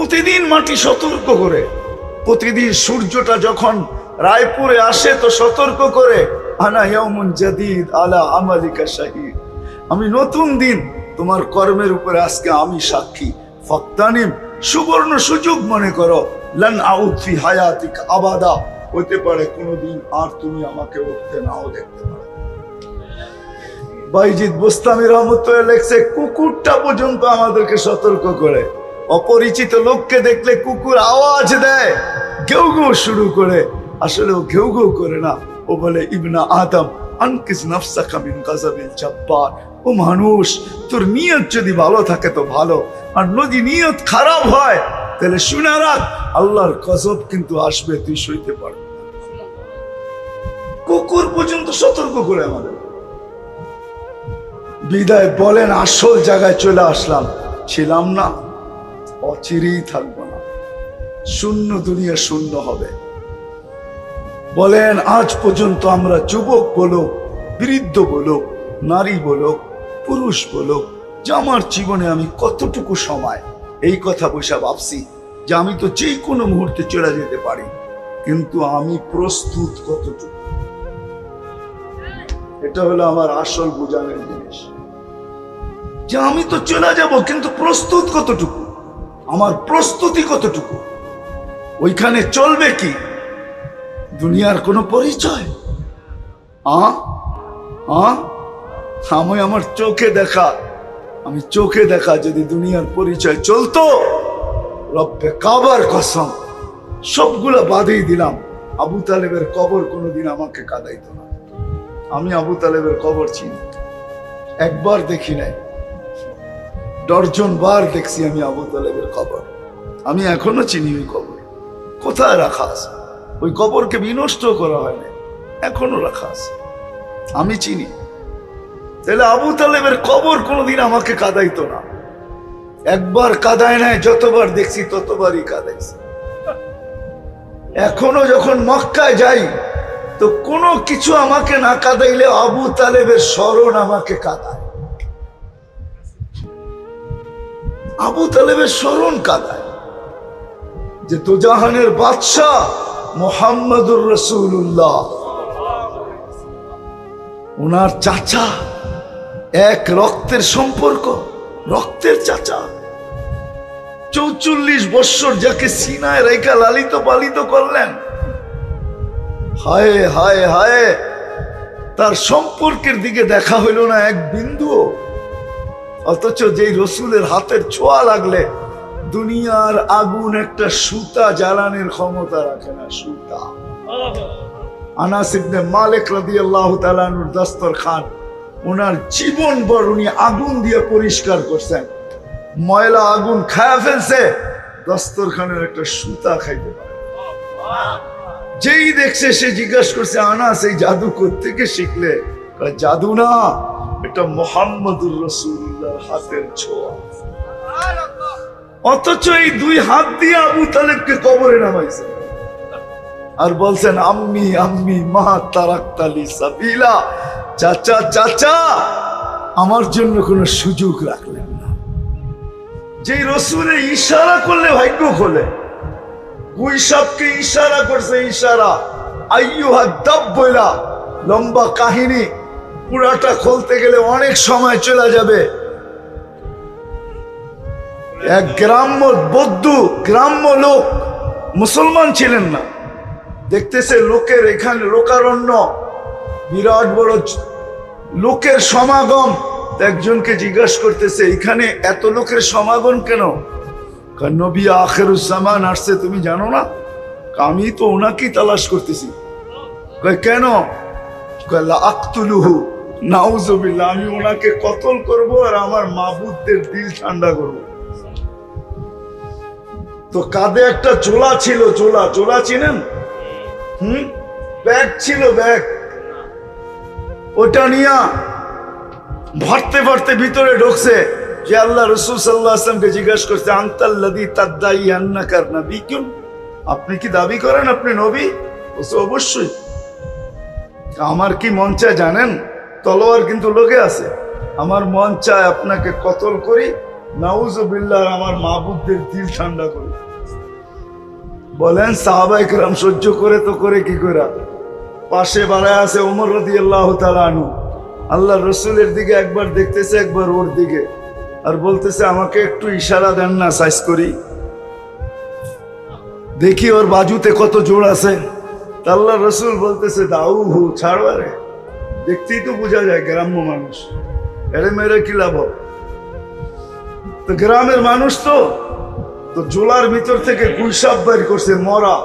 প্রতিদিন মাটি সতর্ক করে। প্রতিদিন সূর্যটা যখন রায়পুরে আসে তো সতর্ক করে, আনা জাদিদ আলা আমালিকা শাহিদ। আমি নতুন দিন তোমার কর্মের উপরে আজকে আমি সাক্ষী। ফক্তানিম সুবর্ণ সুযোগ মনে করো। লান আউদ ফি হায়াতিক আবাদা। হতে পারে কোনোদিন আর তুমি আমাকে উঠতে নাও দেখতে পারো। বাইজিৎ বোস্তামি রহমতুল্লাহ লেখছে, কুকুরটা পর্যন্ত আমাদেরকে সতর্ক করে। অপরিচিত লোককে দেখলে কুকুর আওয়াজ দেয়। ঘেউ ঘেউ শুরু করে। আসলে ও ঘেউ ঘেউ করে না। ও বলে, ইবনা আদম, আনকিস নাফসাকা মিন গাযাবিল জাব্বার। ও মানুষ, তোর নিয়ত যদি ভালো থাকে তো ভালো। আর যদি নিয়ত খারাপ হয়, তাহলে শুনে রাখ, আল্লাহর গজব কিন্তু আসবে, তুই সইতে পারবি কুকুর পর্যন্ত সতর্ক করে আমাদের। বিদায় বলেন, আসল জায়গায় চলে আসলাম। ছিলাম না। অচিরেই থাকব না। শূন্য দুনিয়া শূন্য হবে। বলেন, আজ পর্যন্ত আমরা যুবক বলো বৃদ্ধ বলো নারী বলো পুরুষ বলো যে আমার জীবনে আমি কতটুকু সময়, এই কথা বসে ভাবছি যে আমি তো যে কোনো মুহূর্তে চলে যেতে পারি, কিন্তু আমি প্রস্তুত কতটুকু? এটা হলো আমার আসল বোঝানোর জিনিস। যে আমি তো চলে যাব, কিন্তু প্রস্তুত কতটুকু? আমার প্রস্তুতি কতটুকু? ওইখানে চলবে কি? দুনিয়ার কোনো পরিচয়? আমার চোখে দেখা, আমি চোখে দেখা যদি দুনিয়ার পরিচয় চলতো, রব্বে কাবার কসম, সবগুলো বাদেই দিলাম। আবু তালেবের কবর কোনোদিন আমাকে কাদাইত না। আমি আবু তালেবের কবর চিনি। একবার দেখি নাই। ডর্জন বার দেখছি আমি আবু তালেবের কবর। আমি এখনও চিনি ওই কবর। কোথায় রাখা আছে? ওই কবরকে বিনষ্ট করা হয়নি। এখনও রাখা আছে। আমি চিনি। তাহলে আবু তালেবের কবর কোনোদিন আমাকে কাদাইতো না। একবার কাদায় নাই, যতবার দেখছি ততবারই কাদাইছে। এখনও যখন মক্কায় যাই, তো কোনো কিছু আমাকে না কাদাইলে আবু তালেবের স্মরণ আমাকে কাদায়। আবু তালেবের স্মরণ কাদায় যে তোজাহানের বাদশাহ মোহাম্মদুর রসুল্লাহ ওনার চাচা এক রক্তের সম্পর্ক, রক্তের চাচা। চৌচল্লিশ বৎসর যাকে সিনায় রেখা লালিত পালিত করলেন, হায় হায় হায়, তার সম্পর্কের দিকে দেখা হইল না এক বিন্দু অথচ যেই রসুলের হাতের ছোঁয়া লাগলে দুনিয়ার আগুন একটা সুতা জ্বালানোর ক্ষমতা রাখে না, সুতা। আনাস ইবনে মালিক রাদিয়াল্লাহু তাআলার দস্তর খান, ওনার জীবন ভর উনি আগুন দিয়ে পরিষ্কার করছেন। ময়লা আগুন খায়া ফেলছে দস্তরখানের একটা সুতা খাইতে পারে। যেই দেখছে সে জিজ্ঞাসা করছে, আনাস, এই জাদু থেকে শিখলে? জাদু না এটা মোহাম্মদুর রসুল্লাহর হাতের ছোঁয়া। অথচ এই দুই হাত দিয়ে আবু তালেবকে কবরে নামাইছে। আর বলছেন, আম্মি আম্মি, মা তারাক্তালি সাবিলা। চাচা চাচা, আমার জন্য কোনো সুযোগ রাখলেন না। যেই রসুলে ইশারা করলে ভাগ্য খোলে গুইসাবকে ইশারা করছে ইশারা। আইয়ুহা দাব বইলা লম্বা কাহিনী। পুরাটা খুলতে গেলে অনেক সময় চলে যাবে। এক গ্রাম্য বৌদ্ধ, গ্রাম্য লোক মুসলমান ছিলেন না। দেখতেছে লোকের এখানে লোকারণ্য, বিরাট বড় লোকের সমাগম। একজনকে জিজ্ঞাসা করতেছে, এখানে এত লোকের সমাগম কেন? নবী আখেরুজ্জামান আসছে, তুমি জানো না? আমি তো ওনাকেই তালাশ করতেছি। কেন? আক্তুলুহু। আমি ওনাকে কতল করব আর আমার মাবুদদের দিল ঠান্ডা করব। তো কাঁধে একটা চোলা ছিল, চোলা চোলা চিনেন? হুম? ব্যাগ ছিল, ব্যাগ। ওটা নিয়া ভরতে ভরতে ভিতরে ঢুকছে যে আল্লাহ রসুল সাল্লাহ আসলামকে জিজ্ঞাসা করছে আন্তাল্লাদি তাদ্দাই আন্নাকার নবী কেন আপনি কি দাবি করেন আপনি নবী? অবশ্যই। আমার কি মন জানেন? তলোয়ার কিন্তু লোকে আছে। আমার মন চায় আপনাকে কতল করি, নাউজুবিল্লাহ আমার মাহবুবদের দিল ঠান্ডা করি। বলেন সাহাবাই রাম সহ্য করে তো করে কি করে পাশে বাড়ায় আছে ওমর রদি আল্লাহ আনু আল্লাহ রসুলের দিকে একবার দেখতেছে, একবার ওর দিকে। আর বলতেছে, আমাকে একটু ইশারা দেন না, সাইজ করি। দেখি ওর বাজুতে কত জোর আছে। আল্লাহ রসুল বলতেছে দাউ হু ছাড়ো আরে। দেখতেই তো বোঝা যায় গ্রাম্য মানুষ। এরে মেরে কি লাভ তো গ্রামের মানুষ তো তো জোলার ভিতর থেকে গুলসাপ বাইর করছে, মরা।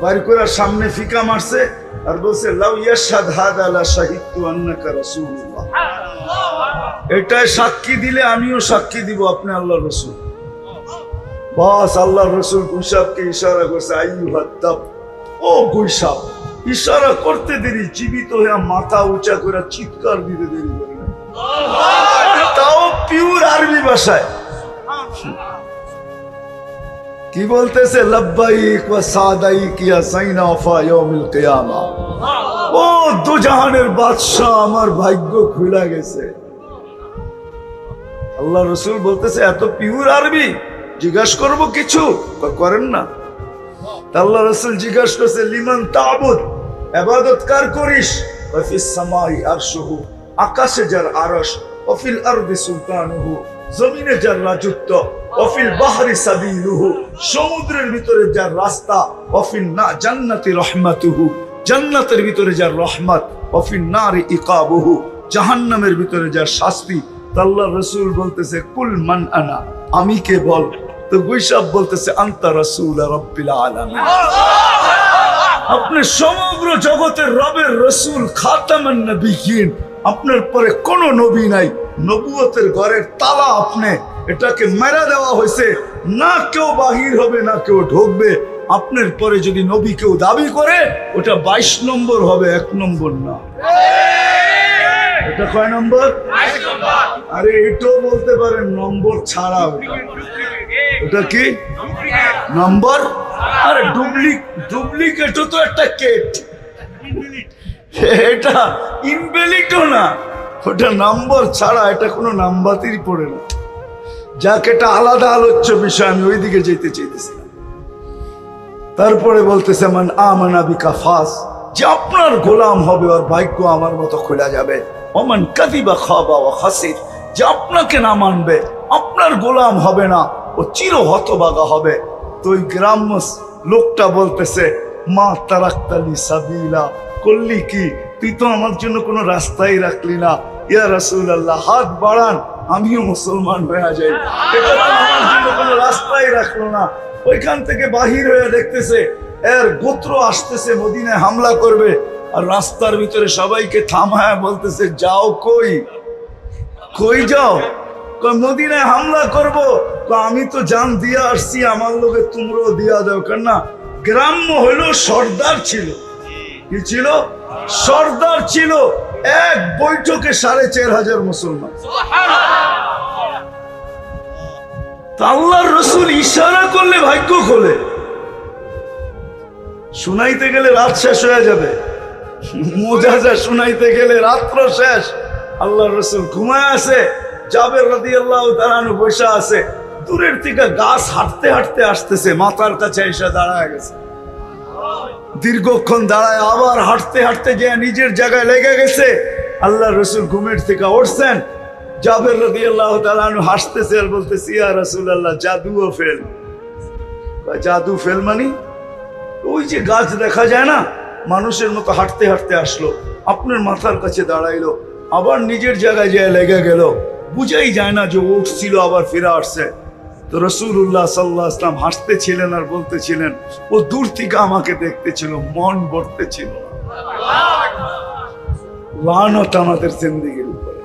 বাইর করে সামনে ফিকা মারছে আর বলছে, লাউ ইয়াশহাদ হাদা লা শাহিদতু আন্নাকা রাসূলুল্লাহ। এটাই সাক্ষী দিলে আমিও সাক্ষী দিব আপনি আল্লাহ রসুল। বাস আল্লাহ রসুল গুইসাবকে ইশারা করছে আইয়ুহাত্তাব ও গুইসাব ইশারা করতে দেরি, জীবিত হয়ে মাথা উঁচা করে চিৎকার দিতে দেরি করে। তাও পিওর আরবি ভাষায়। কি বলতেছে? লব্বাইক আমার ভাগ্য খুলে গেছে। আল্লাহ রসুল বলতেছে, এত পিওর আরবি, জিজ্ঞাসা করব কিছু? করেন না। আল্লাহ রসুল জিজ্ঞাসা করছে, লিমান তাবুদ? এবাদত কার করিস? সামাই আকাশে যার আরদি সুলতানুহু। জমিনে যার রাজত্ব অফিল বাহারি সাবিলুহু। সমুদ্রের ভিতরে যার রাস্তা অফিল না, জান্নাতি রহমাতুহু। জান্নাতের ভিতরে যার রহমত অফিল নারি ইকাবুহু। জাহান্নামের ভিতরে যার শাস্তি। তা আল্লাহ রসুল বলতেছে, কুল মান আনা। আমি কে বল? তো গুইসাব বলতেছে, আন্তা রসুল রব্বিল আপনি সমগ্র জগতের রবের রসুল, খাতামান নবীন আপনার পরে কোনো নবী নাই। নবুয়তের ঘরের তালা আপনি, এটাকে মেরা দেওয়া হয়েছে। না কেউ বাহির হবে, না কেউ ঢুকবে। আপনার পরে যদি নবী কেউ দাবি করে, ওটা বাইশ নম্বর হবে, এক নম্বর না। এটা কয় নম্বর? আরে এটাও বলতে পারেন, নম্বর ছাড়া ওটা। কি? নম্বর? আরে ডুপ্লিক ডুপ্লিকেটও তো একটা কেট। এটা ইনভ্যালিডও না। ওটা নম্বর ছাড়া, এটা কোনো নাম্বারই পড়ে না। যাক, এটা আলাদা আলোচ্য বিষয়, আমি ওইদিকে যেতে চাইতেছিলাম তারপরে বলতেছে, মান আমানা বিকা ফাস। যে আপনার গোলাম হবে আর ভাগ্য আমার মতো খোলা যাবে। অমান কাদিবা খাবা ও হাসির যে আপনাকে না মানবে, আপনার গোলাম হবে না ও চির হতবাগা হবে। তো ওই গ্রাম্য লোকটা বলতেছে, মা তারাক্তালি সাবিলা, করলি কি? তুই তো আমার জন্য কোনো রাস্তাই রাখলি না। ইয়া রাসূল আল্লাহ হাত বাড়ান, আমিও মুসলমান হয়ে যাই। এটা আমার জন্য কোনো রাস্তাই রাখল না। ওইখান থেকে বাহির হয়ে দেখতেছে, এর গোত্র আসতেছে, মদিনায় হামলা করবে। আর রাস্তার ভিতরে সবাইকে থামায় বলতেছে, যাও কই? কই যাও? মদিনায় হামলা করব। আমি তো জান দিয়া আসছি, আমার লোকে তোমরাও দিয়া দাও। কেন না, গ্রাম্য হইল সর্দার ছিল। কি ছিল? সর্দার ছিল এক বৈঠকে সাড়ে চার হাজার মুসলমান। তা আল্লাহর রসুল ইশারা করলে ভাগ্য খোলে। শুনাইতে গেলে রাত শেষ হয়ে যাবে। মোজাজা শুনাইতে গেলে রাত্র শেষ। আল্লাহ রসুল ঘুমায় আছে, জাবের রাদি আল্লাহ তারানু বসে আছে। দূরের থেকে গাছ হাঁটতে হাঁটতে আসতেছে, মাথার কাছে এসে দাঁড়ায় গেছে। দীর্ঘক্ষণ দাঁড়ায় আবার হাঁটতে হাঁটতে গিয়ে নিজের জায়গায় লেগে গেছে। আল্লাহ রসুল ঘুমের থেকে উঠছেন। জাবের রদি আল্লাহ তালানু হাসতেছে আর বলতেছে, ইয়া রসুল আল্লাহ জাদুও ফেল। জাদু ফেল মানি? ওই যে গাছ দেখা যায় না মানুষের মতো হাঁটতে হাঁটতে আসলো। আপনার মাথার কাছে দাঁড়াইলো। আবার নিজের জায়গায় যেয়ে লেগে গেল। বুঝাই যায় না যে উঠছিল আবার ফিরে আসছে। তো রসুল্লাহ সাল্লাহ আসলাম হাসতেছিলেন আর বলতেছিলেন, ও দূর থেকে আমাকে দেখতেছিল, মন ভরতেছিল। লানত আমাদের জিন্দিগির উপরে।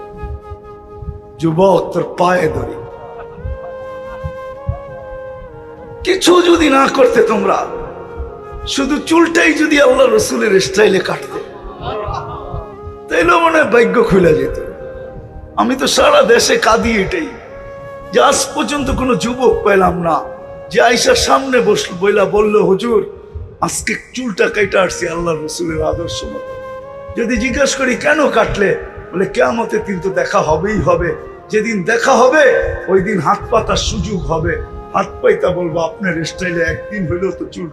যুবক, তোর পায়ে ধরি। কিছু যদি না করতে তোমরা শুধু চুলটাই যদি আল্লাহ রসুলের স্টাইলে কাটতে। তাইলে মনে হয় ভাগ্য খুলে যেত। আমি তো সারা দেশে কাঁদি এটাই। যে আজ পর্যন্ত কোনো যুবক পেলাম না। যে আইসার সামনে বসল বইলা বলল, হুজুর, আজকে চুলটা কেটে আসছি আল্লাহ রসুলের আদর্শ মতো। যদি জিজ্ঞেস করি, কেন কাটলে? বলে কেমতে কিন্তু দেখা হবেই হবে। যেদিন দেখা হবে ওই দিন হাত পাতার সুযোগ হবে। হাত পাইতা বলব, আপনার স্টাইলে একদিন হইলেও তো চুল